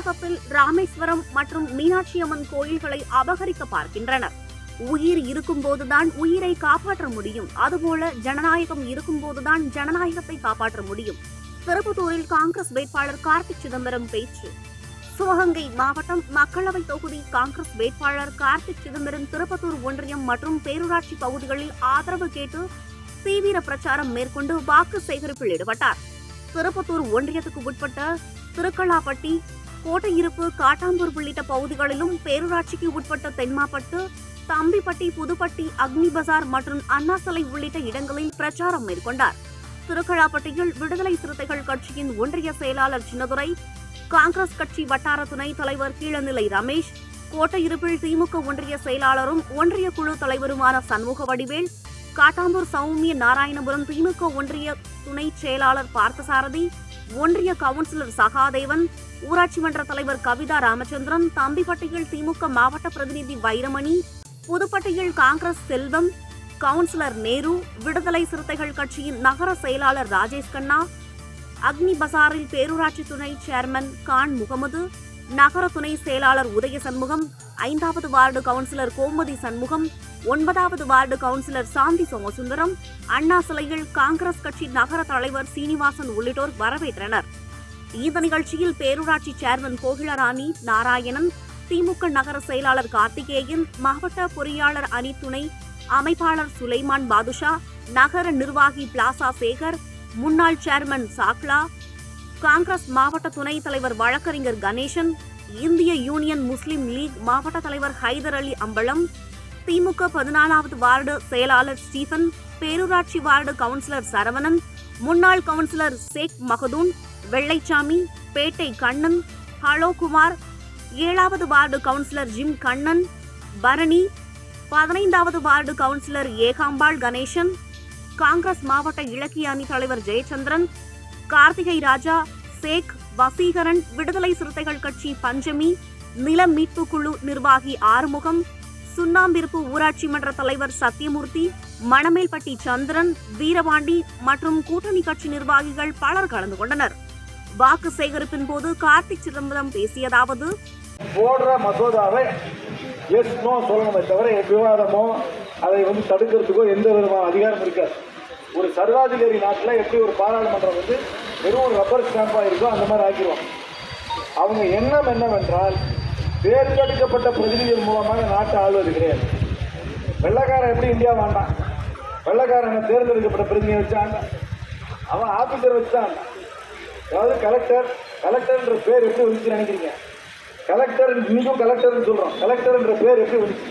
தமிழகத்தில் ராமேஸ்வரம் மற்றும் மீனாட்சி அம்மன் கோயில்களை அபகரிக்க பார்க்கின்றனர். உயிர் இருக்கும்போதுதான் உயிரை காப்பாற்ற முடியும். அதுபோல ஜனநாயகம் இருக்கும்போதுதான் ஜனநாயகத்தை காப்பாற்ற முடியும். திருப்பத்தூரில் காங்கிரஸ் வேட்பாளர் கார்த்திக் சிதம்பரம் பேச்சு. சிவகங்கை மாவட்டம் மக்களவை தொகுதி காங்கிரஸ் வேட்பாளர் கார்த்திக் சிதம்பரம் திருப்பத்தூர் ஒன்றியம் மற்றும் பேரூராட்சி பகுதிகளில் ஆதரவு கேட்டு தீவிர பிரச்சாரம் மேற்கொண்டு வாக்கு சேகரிப்பில் ஈடுபட்டார். திருப்பத்தூர் ஒன்றியத்துக்கு உட்பட்ட திருக்கலாப்பட்டி கோட்டையிருப்பு காட்டாம்பூர் உள்ளிட்ட பகுதிகளிலும் பேரூராட்சிக்கு உட்பட்ட தென்மாப்பட்டு தம்பிப்பட்டி புதுப்பட்டி அக்னி பசார் மற்றும் அண்ணாசலை உள்ளிட்ட இடங்களில் பிரச்சாரம் மேற்கொண்டார். திருக்கழாப்பட்டியில் விடுதலை சிறுத்தைகள் கட்சியின் ஒன்றிய செயலாளர் சின்னதுரை காங்கிரஸ் கட்சி வட்டார துணைத் தலைவர் கீழநிலை ரமேஷ் கோட்டையிருப்பில் திமுக ஒன்றிய செயலாளரும் ஒன்றிய குழு தலைவருமான சண்முக வடிவேல் காட்டாம்பூர் சௌமிய நாராயணபுரம் திமுக ஒன்றிய துணை செயலாளர் பார்த்தசாரதி ஒன்றிய கவுன்சிலர் சகாதேவன் ஊராட்சி மன்ற தலைவர் கவிதா ராமச்சந்திரன் தம்பிப்பட்டியில் திமுக மாவட்ட பிரதிநிதி வைரமணி புதுப்பட்டியில் காங்கிரஸ் செல்வம் கவுன்சிலர் நேரு விடுதலை சிறுத்தைகள் கட்சியின் நகர செயலாளர் ராஜேஷ் கண்ணா அக்னி பசாரில் பேரூராட்சி துணை சேர்மன் கான் முகமது நகர துணை செயலாளர் உதய சண்முகம் ஐந்தாவது வார்டு கவுன்சிலர் கோமதி சண்முகம் ஒன்பதாவது வார்டு கவுன்சிலர் சாந்தி சோமசுந்தரம் அண்ணா சிலையில் காங்கிரஸ் கட்சி நகர தலைவர் சீனிவாசன் உள்ளிட்டோர் வரவேற்றனர். இந்த நிகழ்ச்சியில் பேரூராட்சி சேர்மன் கோகிலராணி நாராயணன் திமுக நகர செயலாளர் கார்த்திகேயன் மாவட்ட பொறியாளர் அணி துணை அமைப்பாளர் சுலைமான் பாதுஷா நகர நிர்வாகி பிளாசா சேகர் முன்னாள் சேர்மன் சாக்லா காங்கிரஸ் மாவட்ட துணைத் தலைவர் வழக்கறிஞர் கணேசன் இந்திய யூனியன் முஸ்லிம் லீக் மாவட்ட தலைவர் ஹைதர் அலி அம்பலம் திமுக பதினாலாவது வார்டு செயலாளர் ஸ்டீபன் பேரூராட்சி வார்டு கவுன்சிலர் சரவணன் முன்னாள் கவுன்சிலர் சேக் மகதூன் வெள்ளைச்சாமி பேட்டை கண்ணன் ஹலோகுமார் ஏழாவது ward councillor gym Kannan Bharani பதினைந்தாவது வார்டு கவுன்சிலர் ஏகாம்பாள் கணேசன் காங்கிரஸ் மாவட்ட இலக்கிய அணி தலைவர் ஜெயச்சந்திரன் கார்த்திகை ராஜா சேக் வசீகரன் விடுதலை சிறுத்தைகள் கட்சி பஞ்சமி நில மீட்பு குழு நிர்வாகி ஆறுமுகம் சுண்ணாம்பிருப்பு ஊராட்சி மன்ற தலைவர் சத்தியமூர்த்தி மணமேல்பட்டி சந்திரன் வீரபாண்டி மற்றும் கூட்டணி கட்சி நிர்வாகிகள் பலர் கலந்து கொண்டனர். வாக்கு சேகரிப்பின் போது கார்த்தி சிதம்பரம் பேசியதாவது போடுற மசோதாவை எஸ் நோ சொல்லணுமே தவிர விவாதமோ அதை வந்து தடுக்கிறதுக்கோ எந்த விதமான அதிகாரம் இருக்காது. ஒரு சர்வாதிகாரி நாட்டில் எப்படி ஒரு பாராளுமன்றம் வந்து வெறும் ஒரு ரப்பர் ஸ்டாம்பாக இருக்கோ அந்த மாதிரி ஆக்கிடுவோம் அவங்க எண்ணம் என்னவென்றால் தேர்ந்தெடுக்கப்பட்ட பிரதிநிதிகள் மூலமாக நாட்டை ஆள்வது கிடையாது. வெள்ளக்காரன் எப்படி இந்தியா வேண்டாம் வெள்ளக்காரனை தேர்ந்தெடுக்கப்பட்ட பிரதிநிதியை வச்சாங்க. அவன் ஆபீசர் வச்சான். அதாவது கலெக்டர் கலெக்டர்ன்ற பேர் எப்படி வந்துச்சு நினைக்கிறீங்க? கலெக்டர் இன்னைக்கும் கலெக்டர்னு சொல்கிறோம் கலெக்டர்ன்ற பேர் எப்படி வந்துச்சு?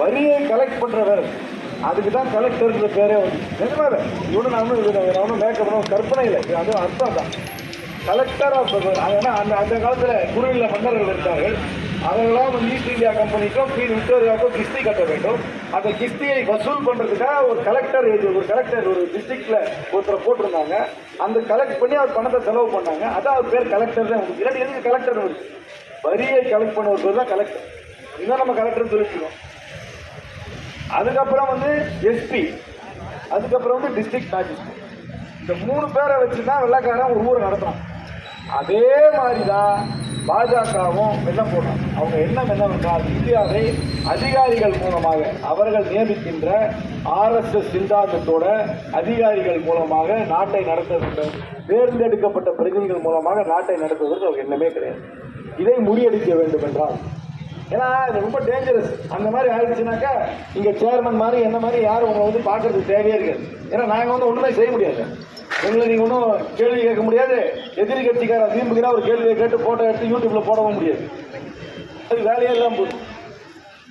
வரியை கலெக்ட் பண்ணுறவர் அதுக்கு தான் கலெக்டர்ன்ற பேரே வந்து நிஜமாவே இவனு நான் ஒன்றும் நான் ஒன்றும் மேக்கப் பண்ண கற்பனை இல்லை. அது அர்த்தம் தான் கலெக்டர் ஆஃப் ஏன்னா அந்த அந்த காலத்தில் குறுநில மன்னர்கள் இருந்தார்கள். அவர்களாம் வந்து ஈஸ்ட் இந்தியா கம்பெனிக்கும் கீழ் விக்டோரியாவுக்கும் கிஸ்தி கட்ட வேண்டும். அந்த கிஸ்தியை வசூல் பண்ணுறதுக்காக ஒரு கலெக்டர் ஒரு கலெக்டர் ஒரு டிஸ்ட்ரிக்டில் ஒருத்தரை போட்டிருந்தாங்க. அந்த கலெக்ட் பண்ணி அவர் பணத்தை செலவு பண்ணாங்க. அதான் அவர் பேர் கலெக்டர் தான் உங்களுக்கு இல்லாட்டி எதுக்கு கலெக்டர் வருது வரியை கலெக்ட் பண்ண ஒரு பேர் தான் கலெக்டர் இதுதான் நம்ம கலெக்டர் சொல்லிக்கிறோம். அதுக்கப்புறம் வந்து எஸ்பி அதுக்கப்புறம் வந்து டிஸ்ட்ரிக்ட் மேஜிஸ்ட்ரேட் இந்த மூணு பேரை வச்சு தான் வெள்ளக்காரன் ஒரு ஊரை நடத்துறான். அதே மாதிரி தான் பாஜகவும் வெள்ளம் போடுறான் அவங்க எண்ணம் என்னவென்றால் இந்தியாவை அதிகாரிகள் மூலமாக அவர்கள் நியமிக்கின்ற ஆர்எஸ்எஸ் சிந்தாந்தத்தோட அதிகாரிகள் மூலமாக நாட்டை நடத்த வேண்டும். தேர்ந்தெடுக்கப்பட்ட பிரதிநிதிகள் மூலமாக நாட்டை நடத்துவதற்கு அவங்க எண்ணமே கிடையாது. இதை முறியடிக்க வேண்டும் என்றால் ஏன்னா இது ரொம்ப டேஞ்சரஸ் அந்த மாதிரி ஆயிடுச்சுனாக்கா இங்கே சேர்மன் மாதிரி என்ன மாதிரி யாரும் உங்களை வந்து பார்க்கறதுக்கு தேவையே இருக்காது. ஏன்னா நாங்கள் வந்து ஒன்றுமே செய்ய முடியாது. உங்களை நீங்கள் ஒன்றும் கேள்வி கேட்க முடியாது. எதிரி கட்சிக்கார தீம்புகிறா ஒரு கேள்வியை கேட்டு ஃபோட்டோ எடுத்து யூடியூப்ல போடவும் முடியாது. அது வேலையே இல்லாமல் போதும்.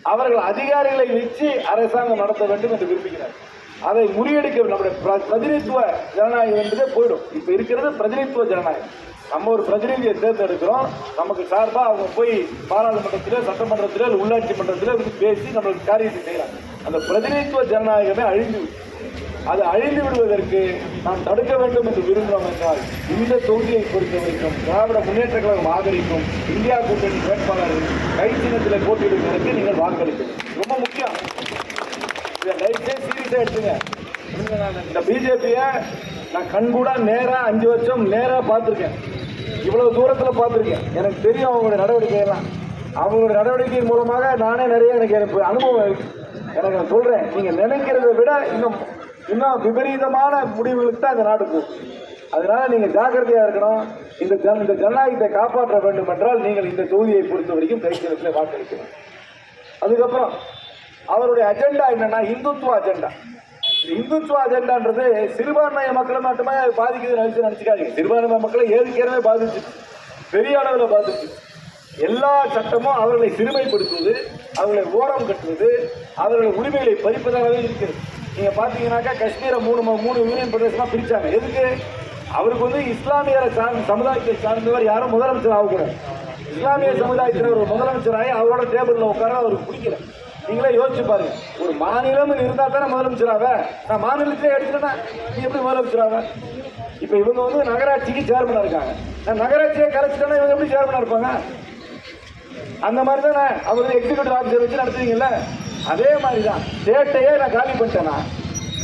அவர்கள் அதிகாரிகளை வச்சு அரசாங்கம் நடத்த வேண்டும் என்று விரும்புகிறார். அதை முறியடிக்க நம்முடைய பிர- பிரதிநிதித்துவ ஜனநாயகம் என்பதே போயிடும். இப்ப இருக்கிறது பிரதிநிதித்துவ ஜனநாயகம். நம்ம ஒரு பிரதிநிதியை தேர்ந்தெடுக்கிறோம். நமக்கு சார்பாக அவங்க போய் பாராளுமன்றத்தில் சட்டமன்றத்தில் உள்ளாட்சி மன்றத்தில் பேசி நம்மளுக்கு காரியத்தை செய்யலாம் அந்த பிரதிநிதித்துவ ஜனநாயகமே அழிந்து அது அழிந்து விடுவதற்கு நாம் தடுக்க வேண்டும் என்று விரும்புகிறோம் என்றால் இந்த தொகுதியை பொறுத்த வரைக்கும் திராவிட முன்னேற்ற கழகம் ஆதரிக்கும் இந்தியா கூட்டணி வேட்பாளர்கள் கை சின்னத்தில் போட்டியிடுவதற்கு நீங்கள் வாக்களிக்கணும். ரொம்ப முக்கியம். இதை லைஃப்டே சீரியஸாக எடுத்துங்க. இந்த பிஜேபியை நான் கண்கூட நேராக அஞ்சு வருஷம் நேராக பார்த்துருக்கேன். இவ்வளவு தூரத்தில் பார்த்துருக்கேன். எனக்கு தெரியும் அவங்களுடைய நடவடிக்கையெல்லாம். அவங்களுடைய நடவடிக்கை மூலமாக நானே நிறைய எனக்கு எனக்கு அனுபவம் எனக்கு நான் சொல்றேன். நீங்க நினைக்கிறத விட இன்னும் இன்னும் விபரீதமான முடிவுகளுக்கு தான் இந்த நாடு போகும் அதனால நீங்க ஜாக்கிரதையா இருக்கணும். இந்த ஜன இந்த ஜனநாயகத்தை காப்பாற்ற வேண்டும் என்றால் நீங்கள் இந்த தொகுதியை பொறுத்த வரைக்கும் கைச்சலத்தில் வாக்களிக்கணும். அதுக்கப்புறம் அவருடைய அஜெண்டா என்னன்னா இந்துத்துவ அஜெண்டா இந்த இந்துத்துவ அஜெண்டான்றது சிறுபான்மைய மக்களை மட்டுமே பாதிக்குது நினைச்சு நினைச்சுக்காதீங்க. சிறுபான்மை மக்களை ஏற்கனவே பாதிச்சு பெரிய அளவில் பாதிச்சு எல்லா சட்டமும் அவர்களை சிறுமைப்படுத்துவது அவர்களை ஓரம் கட்டுவது அவர்களை உரிமைகளை பறிப்பதாகவே இருக்கிறது. நீங்கள் பார்த்தீங்கன்னாக்கா காஷ்மீரை மூணு மூணு யூனியன் பிரதேசமாக பிரித்தாங்க எதுக்கு? அவருக்கு வந்து இஸ்லாமியரை சார்ந்த சமுதாயத்தை சார்ந்தவர் யாரும் முதலமைச்சர் ஆகக்கூடாது. இஸ்லாமிய சமுதாயத்தில் ஒரு முதலமைச்சராகி அவரோட டேபிளில் உட்கார அவருக்கு பிடிக்கல. நீங்களே யோசிச்சு பாருங்க. ஒரு மாநிலம்னு இருந்தால் தானே முதலமைச்சராக நான் மாநிலத்திலே எடுத்துட்டேன்னா நீ எப்படி முதலமைச்சராவ இப்போ இவங்க வந்து நகராட்சிக்கு சேர்மனாக இருக்காங்க. நான் நகராட்சியை கலைச்சிட்டேன்னா இவங்க எப்படி சேர்மனாக இருப்பாங்க? அந்த மாதிரி தானே அவர் எக்ஸிக்யூட்டிவ் ஆஃபீஸர் வச்சு நடத்துவீங்கல்ல? அதே மாதிரி தான் ஸ்டேட்டையே நான் காலி பண்ணிட்டேன்னா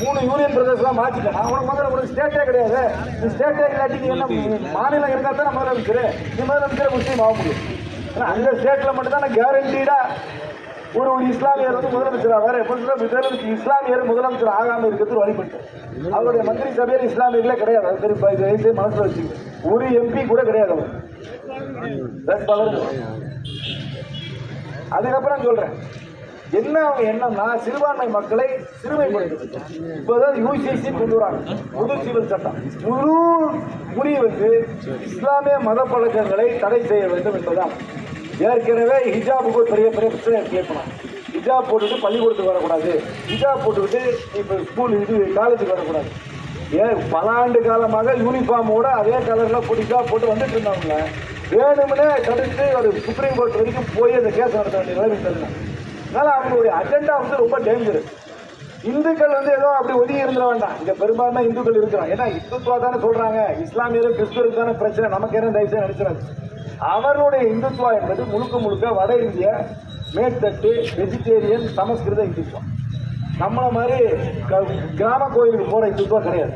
மூணு யூனியன் பிரதேசம் மாற்றிட்டேன் உனக்கு முதல்ல உனக்கு ஸ்டேட்டே கிடையாது. நீ ஸ்டேட்டே இல்லாட்டி நீ என்ன மாநிலம் இருந்தால் தான் முதலமைச்சர். நீ முதலமைச்சர் முஸ்லீம் ஆக முடியும். ஏன்னா அந்த ஸ்டேட்டில் மட்டும் தான் கேரண்டீடா ஒரு ஒரு இஸ்லாமியர் வந்து முதலமைச்சர் வேற எப்படி இஸ்லாமியர் முதலமைச்சர் ஆகாம இருக்கிறது வழிபட்டு அவருடைய மந்திரி சபையில் இஸ்லாமியர்களே கிடையாது. அது சரி இது மனசுல வச்சுக்க ஒரு எம்பி கூட கிடையாது அவர். அதுக்கப்புறம் சொல்றேன். என்ன அவங்க என்னன்னா சிறுபான்மை மக்களை சிறுமைப்படுத்துறது இப்போதான் யூசிசி கொண்டு வராங்க முழு சிவில் சட்டம். முழு முடி வந்து இஸ்லாமிய மத பழக்கங்களை தடை செய்ய வேண்டும் என்பதுதான். ஏற்கனவே ஹிஜாபுக்கு ஒரு பெரிய பெரிய பிரச்சனை கேட்கணும் ஹிஜாப் போட்டுட்டு பள்ளிக்கூடத்துக்கு வரக்கூடாது. ஹிஜாப் போட்டுக்கிட்டு இப்போ ஸ்கூல் இது காலேஜுக்கு வரக்கூடாது. ஏன் பல ஆண்டு காலமாக யூனிஃபார்மோட அதே கலரில் பிடிக்கா போட்டு வந்துட்டு இருந்தாங்க வேணும்னே தடுத்து ஒரு சுப்ரீம் கோர்ட் வரைக்கும் போய் அந்த கேஸ் நடத்த வேண்டிய நிலைமை தருங்க அதனால அவங்களுடைய அஜெண்டா வந்து ரொம்ப டேஞ்சர் இந்துக்கள் வந்து ஏதோ அப்படி ஒதுங்கி இருந்துட வேண்டாம். இங்க பெரும்பான்மை இந்துக்கள் இருக்கிறோம். ஏன்னா இந்துத்துவா தானே சொல்றாங்க. இஸ்லாமியரும் கிறிஸ்துவருக்கு தானே பிரச்சனை. நமக்கு என்ன தயவுசெய்து நினைச்சிடாது அவருடைய இந்துத்துவா என்பது முழுக்க முழுக்க வட இந்திய மேற்தட்டு வெஜிடேரியன் சமஸ்கிருத இந்துத்துவம். நம்மளை மாதிரி க- கிராம கோயிலுக்கு போற இந்துத்துவம் கிடையாது.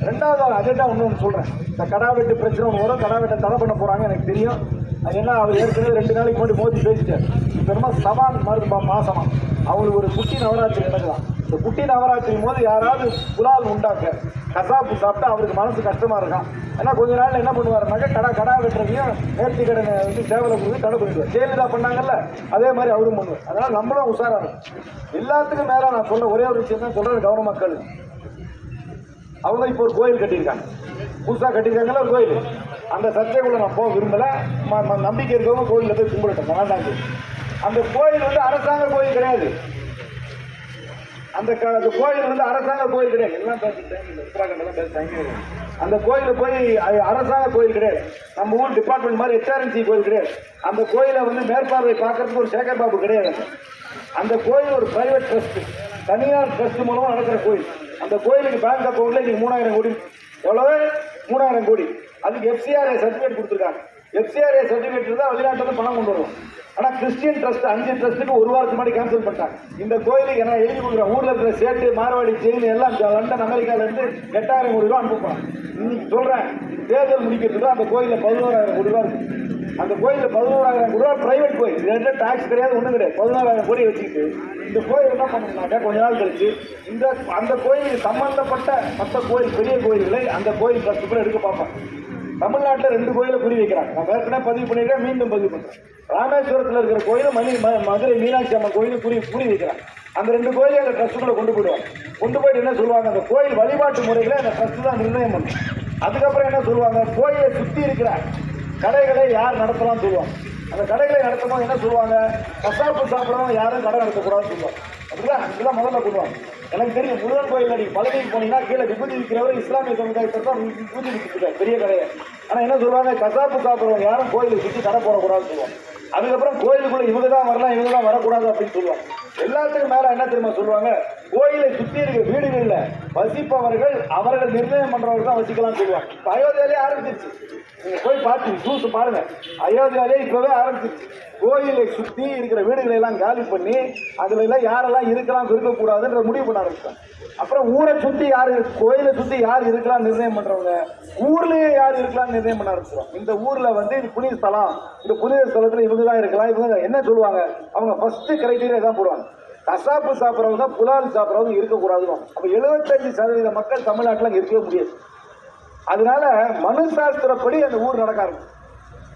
ரெண்டாவது அஜெண்டா ஒன்று ஒன்று சொல்கிறேன் இந்த கடா வெட்டு பிரச்சனை ஒன்று வரும். கடா வெட்டை தடை பண்ண போகிறாங்க எனக்கு தெரியும். அது என்ன அவர் ஏற்கனவே ரெண்டு நாளைக்கு முன்னாடி மோதி பேசிட்டார். இப்போ சவான் மரு மா- மாசமா அவங்களுக்கு ஒரு குட்டி நவராத்திரி நடக்கலாம். இந்த குட்டி நவராத்திரி போது யாராவது புலால் உண்டாக்க கசாப்பு சாப்பிட்டா அவருக்கு மனசு கஷ்டமா இருக்கான் ஏன்னா கொஞ்ச நாள் என்ன பண்ணுவாருனாக்க கடா கடா வெட்டுறதையும் நேர்த்தி கடனை வந்து சேவலை கொடுத்து தடை பண்ணிடுவார் ஜெயலலிதா பண்ணாங்கல்ல அதே மாதிரி அவரும் பண்ணுவார். அதனால நம்மளும் உஷாரா இருக்கும் எல்லாத்துக்கும் மேல நான் சொல்ல ஒரே ஒரு விஷயம் தான் சொல்றேன் கவர்மெண்ட் மக்கள். அவங்க இப்போ ஒரு கோயில் கட்டியிருக்காங்க. புதுசாக கட்டியிருக்காங்கல்ல ஒரு கோயில். அந்த சர்ச்சைக்குள்ள நான் போக விரும்பலை. ம- நம்பிக்கை இருக்கவங்க கோயிலில் போய் கும்பிடட்டும். வேண்டாங்க அந்த கோயில் வந்து அரசாங்க கோயில் கிடையாது. அந்த க- அந்த கோயில் வந்து அரசாங்க கோயில் கிடையாது. எல்லாம் பேசிட்டேன் இந்த பேசிட்டாங்க அந்த கோயிலில் போய் அரசாங்க கோயில் கிடையாது. நம்ம ஊர் டிபார்ட்மெண்ட் மாதிரி ஹெச்ஆர்என்சி கோயில் கிடையாது. அந்த கோயிலை வந்து மேற்பார்வை பார்க்கறதுக்கு ஒரு சேகர் பாபு கிடையாது. அந்த கோயில் ஒரு பிரைவேட் ட்ரஸ்ட் தனியார் ட்ரஸ்ட் மூலமாக நடக்கிற கோயில். அந்த கோயிலுக்கு பேங்க் அக்கௌண்ட்ல இன்னைக்கு மூணாயிரம் கோடி. எவ்வளவு? மூணாயிரம் கோடி. அதுக்கு எஃப்சிஆர்ஏ சர்டிஃபிகேட் கொடுத்துருக்காங்க. எஃப்சிஆர்ஏ சர்டிஃபிகேட் இருந்தால் வெளிநாட்டுல பணம் கொண்டு வரும் ஆனா கிறிஸ்டியன் ட்ரஸ்ட் அஞ்சு ட்ரஸ்ட்டுக்கு ஒரு வாரத்துக்கு முன்னாடி கேன்சல் பண்ணிட்டாங்க. இந்த கோயிலுக்கு என்ன எழுதி கொடுக்குறேன் ஊர்ல இருக்கிற சேட்டு மார்வாடி செயின் எல்லாம் லண்டன் அமெரிக்கால இருந்து எட்டாயிரம் கோடி ரூபா அனுப்புறோம் இன்னைக்கு சொல்றேன். தேர்தல் முடிக்கிறதுக்கு அந்த கோயிலில் பதினோராயிரம் கோடி ரூபா இருக்கு. அந்த கோயிலில் பதினோராயிரம் கோடி ரூபா பிரைவேட் கோயில். ரெண்டு டாக்ஸ் கிடையாது ஒன்றும் கிடையாது. பதினோராயிரம் கோடி வச்சுக்கிட்டு இந்த கோயில் என்ன பண்ணாங்க கொஞ்ச நாள் கழிச்சு இந்த அந்த கோயிலுக்கு சம்பந்தப்பட்ட மற்ற கோயில் பெரிய கோயில்களை அந்த கோயில் ட்ரஸ்ட் கூட எடுக்க பார்ப்பாங்க. தமிழ்நாட்டில் ரெண்டு கோயிலை குறி வைக்கிறாங்க. நான் ஏற்கனவே பதிவு பண்ணிட்டேன் மீண்டும் பதிவு பண்ணுறேன் ராமேஸ்வரத்தில் இருக்கிற கோயில் மணி ம- மதுரை மீனாட்சி அம்மன் கோயில் குறி குறி வைக்கிறாங்க. அந்த ரெண்டு கோயிலை அந்த ட்ரஸ்ட்டுக்குள்ளே கொண்டு போயிடுவாங்க. கொண்டு போயிட்டு என்ன சொல்லுவாங்க? அந்த கோயில் வழிபாட்டு முறைகளை அந்த ட்ரஸ்ட் தான் நிர்ணயம் பண்ணும். அதுக்கப்புறம் என்ன சொல்லுவாங்க? கோயிலை சுற்றி இருக்கிற கடைகளை யார் நடத்தலாம்னு சொல்லுவாங்க. அந்த கடைகளை நடத்தணும் என்ன சொல்லுவாங்க? கசாப்பு சாப்பிடணும் யாரும் கடை நடத்தக்கூடாதுன்னு சொல்லுவாங்க. அப்படிதான் இதுதான் முதல்ல கொடுவாங்க எனக்கு தெரியும் முருகன் கோயில் அடி பழனிக்கு போனீங்கன்னா கீழே விபூதி விற்கிறவர் இஸ்லாமிய சமுதாயத்தை தான் விபூதி விற்கிறார் பெரிய கடையை. ஆனால் என்ன சொல்லுவாங்க? கசாப்பு சாப்பிடுறவங்க யாரும் கோயிலை சுற்றி கடை போடக்கூடாதுன்னு சொல்லுவாங்க. அதுக்கப்புறம் கோயிலுக்குள்ள இவங்க தான் வரலாம் இவங்க தான் வரக்கூடாது அப்படின்னு சொல்லுவாங்க. எல்லாத்துக்கும் மேல என்ன தெரியுமா சொல்லுவாங்க? கோயிலை சுத்தி இருக்கிற வீடுகள்ல வசிப்பவர்கள் அவர்கள் நிர்ணயம் பண்றவர்கள் தான் வசிக்கலாம் சொல்லுவாங்க. இப்ப அயோத்தியாலே ஆரம்பிச்சிருச்சு. நீங்க போய் பார்த்து ஜூஸ் பாருங்க. அயோத்தியாலே இப்பவே ஆரம்பிச்சிருச்சு. கோயிலை சுத்தி இருக்கிற வீடுகளை எல்லாம் காலி பண்ணி அதுல எல்லாம் யாரெல்லாம் இருக்கலாம் இருக்கக்கூடாதுன்ற முடிவு பண்ண ஆரம்பிச்சாங்க அப்புறம் ஊரை சுத்தி யாரு கோயிலை சுத்தி யார் இருக்கலாம் நிர்ணயம் பண்றவங்க ஊர்லயே யார் இருக்கலாம் நிர்ணயம் பண்ண ஆரம்பிச்சிடும் இந்த ஊர்ல வந்து இது புனித ஸ்தலம். இந்த புனித ஸ்தலத்துல இவங்க தான் இருக்கலாம் இவங்க தான் என்ன சொல்லுவாங்க? அவங்க ஃபர்ஸ்ட் கிரைட்டீரியா தான் போடுவாங்க. கசாப்பு சாப்பிட்றவங்க புலால் சாப்பிட்றவங்க இருக்கக்கூடாதுன்னு அப்போ எழுபத்தஞ்சு சதவீத மக்கள் தமிழ்நாட்டில் இருக்கவே முடியாது. அதனால மனு சாஸ்திரப்படி அந்த ஊர் நடக்க ஆரம்பிச்சு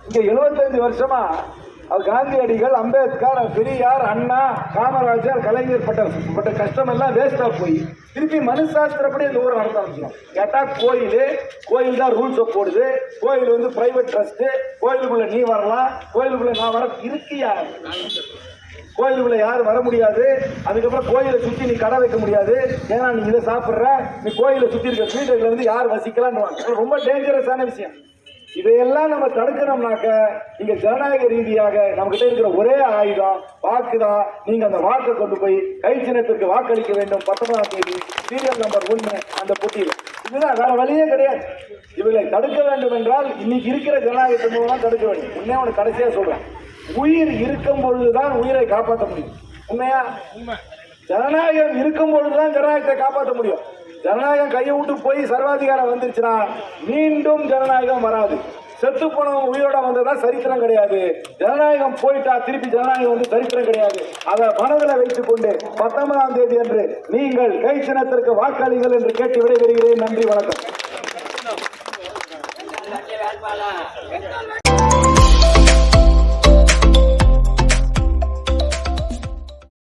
இங்கே எழுபத்தஞ்சு வருஷமா அவர் காந்தியடிகள் அம்பேத்கர் பெரியார் அண்ணா காமராஜர் கலைஞர் பட்ட பட்ட கஷ்டம் எல்லாம் வேஸ்டாக போய் திருப்பி மனுசாஸ்திரப்படி அந்த ஊரை நடத்த ஆரம்பிச்சிடும் கேட்டால் கோயில் கோயில் தான் ரூல்ஸை போடுது. கோயில் வந்து பிரைவேட் ட்ரஸ்ட்டு கோயிலுக்குள்ளே நீ வரலாம் கோயிலுக்குள்ளே நான் வர இருக்கியா கோயிலுக்குள்ள யாரும் வர முடியாது. அதுக்கப்புறம் கோயிலை சுத்தி நீ கடை வைக்க முடியாது. ஏன்னா நீ இதை சாப்பிட்ற நீ கோயிலை சுத்தி இருக்க வீடுகளை வந்து யார் வசிக்கலாம்னு ரொம்ப டேஞ்சரஸான விஷயம். இதையெல்லாம் நம்ம தடுக்கணும்னாக்க இங்க ஜனநாயக ரீதியாக நம்ம கிட்ட இருக்கிற ஒரே ஆயுதம் வாக்கு தான் நீங்க அந்த வாக்கை கொண்டு போய் கை சின்னத்திற்கு வாக்களிக்க வேண்டும். பத்தொன்பதாம் தேதி சீரியல் நம்பர் ஒன்று அந்த போட்டியில். இதுதான் வேற வழியே கிடையாது. இவர்களை தடுக்க வேண்டும் என்றால் இன்னைக்கு இருக்கிற ஜனநாயகத்தின் மூலம் தடுக்க வேண்டும். உன்னே உனக்கு கடைசியா சொல்றேன். உயிர் இருக்கும் பொழுதுதான் உயிரை காப்பாற்ற முடியும். உண்மையா? ஜனநாயகம் இருக்கும் பொழுதுதான் ஜனநாயகத்தை காப்பாற்ற முடியும். ஜனநாயகம் கையை விட்டு போய் சர்வாதிகாரம் வந்துருச்சுன்னா மீண்டும் ஜனநாயகம் வராது. செத்து போனவங்க உயிரோட வந்ததா சரித்திரம் கிடையாது. ஜனநாயகம் போயிட்டா திருப்பி ஜனநாயகம் வந்து சரித்திரம் கிடையாது. அதை மனதில் வைத்துக் கொண்டு பத்தொன்பதாம் தேதி அன்று நீங்கள் கை சின்னத்திற்கு வாக்களிங்கள் என்று கேட்டு விடைபெறுகிறேன். நன்றி வணக்கம்.